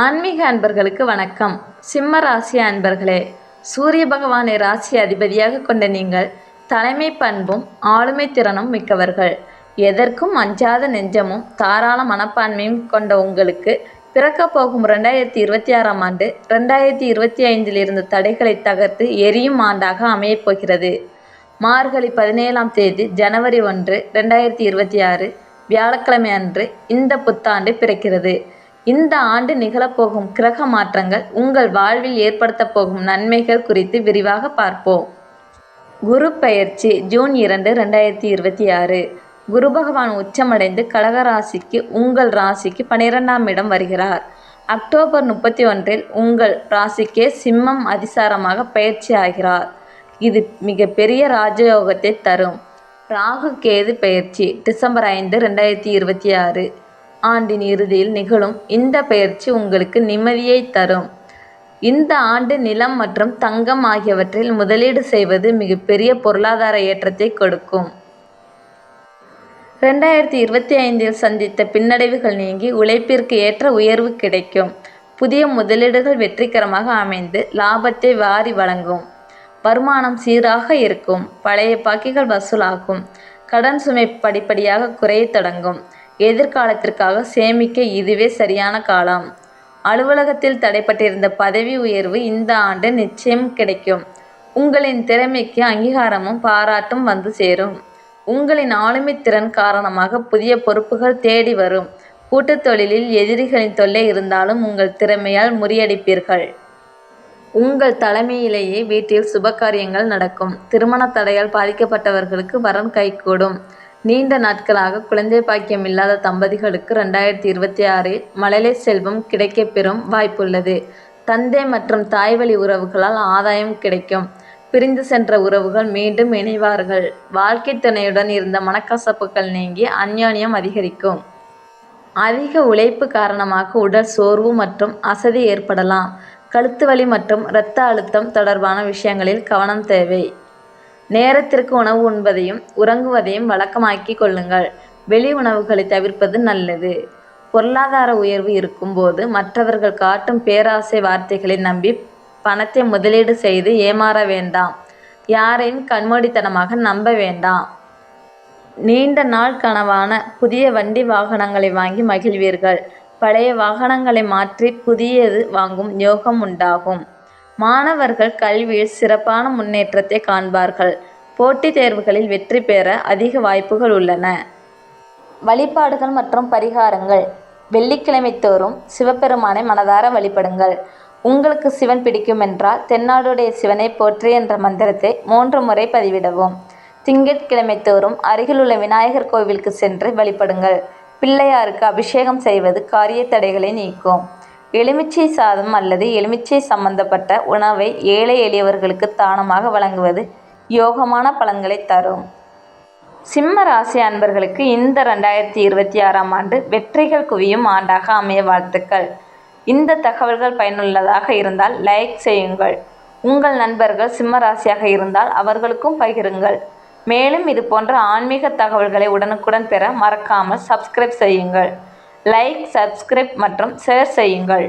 ஆன்மீக அன்பர்களுக்கு வணக்கம். சிம்ம ராசி அன்பர்களே சூரிய பகவானை ராசி அதிபதியாக கொண்ட நீங்கள் தலைமை பண்பும் ஆளுமை திறனும் மிக்கவர்கள். எதற்கும் அஞ்சாத நெஞ்சமும் தாராள மனப்பான்மையும் கொண்ட உங்களுக்கு பிறக்கப் போகும் ரெண்டாயிரத்தி இருபத்தி ஆறாம் ஆண்டு ரெண்டாயிரத்தி இருபத்தி ஐந்தில் இருந்த தடைகளை தகர்த்து எரியும் ஆண்டாக அமையப் போகிறது. மார்கழி பதினேழாம் தேதி ஜனவரி ஒன்று ரெண்டாயிரத்தி இருபத்தி ஆறு வியாழக்கிழமை அன்று இந்த புத்தாண்டு பிறக்கிறது. இந்த ஆண்டு நிகழப்போகும் கிரக மாற்றங்கள் உங்கள் வாழ்வில் ஏற்படுத்தப் போகும் நன்மைகள் குறித்து விரிவாக பார்ப்போம். குரு பெயர்ச்சி ஜூன் இரண்டு ரெண்டாயிரத்தி இருபத்தி ஆறு. குரு பகவான் உச்சமடைந்து கடக ராசிக்கு உங்கள் ராசிக்கு பனிரெண்டாம் இடம் வருகிறார். அக்டோபர் முப்பத்தி ஒன்றில் உங்கள் ராசிக்கே சிம்மம் அதிசாரமாக பயிற்சி ஆகிறார். இது மிகப்பெரிய ராஜயோகத்தை தரும். ராகு கேது பயிற்சி டிசம்பர் ஐந்து ரெண்டாயிரத்தி இருபத்தி ஆறு. ஆண்டின் இறுதியில் நிகழும் இந்த பயிற்சி உங்களுக்கு நிம்மதியை தரும். இந்த ஆண்டு நிலம் மற்றும் தங்கம் ஆகியவற்றில் முதலீடு செய்வது மிகப்பெரிய பொருளாதார ஏற்றத்தை கொடுக்கும். ரெண்டாயிரத்தி இருபத்தி ஐந்தில் சந்தித்த பின்னடைவுகள் நீங்கி உழைப்பிற்கு ஏற்ற உயர்வு கிடைக்கும். புதிய முதலீடுகள் வெற்றிகரமாக அமைந்து லாபத்தை வாரி வழங்கும். வருமானம் சீராக இருக்கும். பழைய பாக்கிகள் வசூலாகும். கடன் சுமை படிப்படியாக குறையத் தொடங்கும். எதிர்காலத்திற்காக சேமிக்க இதுவே சரியான காலம். அலுவலகத்தில் தடைப்பட்டிருந்த பதவி உயர்வு இந்த ஆண்டு நிச்சயம் கிடைக்கும். உங்களின் திறமைக்கு அங்கீகாரமும் பாராட்டும் வந்து சேரும். உங்களின் ஆளுமை திறன் காரணமாக புதிய பொறுப்புகள் தேடி வரும். கூட்டுத் தொழிலில் எதிரிகளின் தொல்லை இருந்தாலும் உங்கள் திறமையால் முறியடிப்பீர்கள். உங்கள் தலைமையிலேயே வீட்டில் சுபகாரியங்கள் நடக்கும். திருமண தடையால் பாதிக்கப்பட்டவர்களுக்கு வரன் கைகூடும். நீண்ட நாட்களாக குழந்தை பாக்கியம் இல்லாத தம்பதிகளுக்கு ரெண்டாயிரத்தி இருபத்தி ஆறில் மழலை செல்வம் கிடைக்கப்பெறும் வாய்ப்புள்ளது. தந்தை மற்றும் தாய்வழி உறவுகளால் ஆதாயம் கிடைக்கும். பிரிந்து சென்ற உறவுகள் மீண்டும் இணைவார்கள். வாழ்க்கை துணையுடன் இருந்த மனக்கசப்புகள் நீங்கி அந்யோன்யம் அதிகரிக்கும். அதிக உழைப்பு காரணமாக உடல் சோர்வு மற்றும் அசதி ஏற்படலாம். கழுத்து வலி மற்றும் இரத்த அழுத்தம் தொடர்பான விஷயங்களில் கவனம் தேவை. நேரத்திற்கு உணவு உண்பதையும் உறங்குவதையும் வழக்கமாக்கிக் கொள்ளுங்கள். வெளி உணவுகளை தவிர்ப்பது நல்லது. பொருளாதார உயர்வு இருக்கும்போது மற்றவர்கள் காட்டும் பேராசை வார்த்தைகளை நம்பி பணத்தை முதலீடு செய்து ஏமாற வேண்டாம். யாரையும் கண்மூடித்தனமாக நம்ப வேண்டாம். நீண்ட நாள் கனவான புதிய வண்டி வாகனங்களை வாங்கி மகிழ்வீர்கள். பழைய வாகனங்களை மாற்றி புதியது வாங்கும் யோகம் உண்டாகும். மாணவர்கள் கல்வியில் சிறப்பான முன்னேற்றத்தை காண்பார்கள். போட்டித் தேர்வுகளில் வெற்றி பெற அதிக வாய்ப்புகள் உள்ளன. வழிபாடுகள் மற்றும் பரிகாரங்கள். வெள்ளிக்கிழமை தோறும் சிவபெருமானை மனதார வழிபடுங்கள். உங்களுக்கு சிவன் பிடிக்குமென்றால் தென்னாடுடைய சிவனை போற்றி என்ற மந்திரத்தை மூன்று முறை பதிவிடவும். திங்கட்கிழமை தோறும் அருகிலுள்ள விநாயகர் கோவிலுக்கு சென்று வழிபடுங்கள். பிள்ளையாருக்கு அபிஷேகம் செய்வது காரிய தடைகளை நீக்கும். எலுமிச்சை சாதம் அல்லது எலுமிச்சை சம்பந்தப்பட்ட உணவை ஏழை எளியவர்களுக்கு தானமாக வழங்குவது யோகமான பலன்களை தரும். சிம்ம ராசி அன்பர்களுக்கு இந்த ரெண்டாயிரத்தி இருபத்தி ஆறாம் ஆண்டு வெற்றிகள் குவியும் ஆண்டாக அமைய வாழ்த்துக்கள். இந்த தகவல்கள் பயனுள்ளதாக இருந்தால் லைக் செய்யுங்கள். உங்கள் நண்பர்கள் சிம்ம ராசியாக இருந்தால் அவர்களுக்கும் பகிருங்கள். மேலும் இது போன்ற ஆன்மீக தகவல்களை உடனுக்குடன் பெற மறக்காமல் சப்ஸ்கிரைப் செய்யுங்கள். லைக் சப்ஸ்கிரைப் மற்றும் ஷேர் செய்யுங்கள்.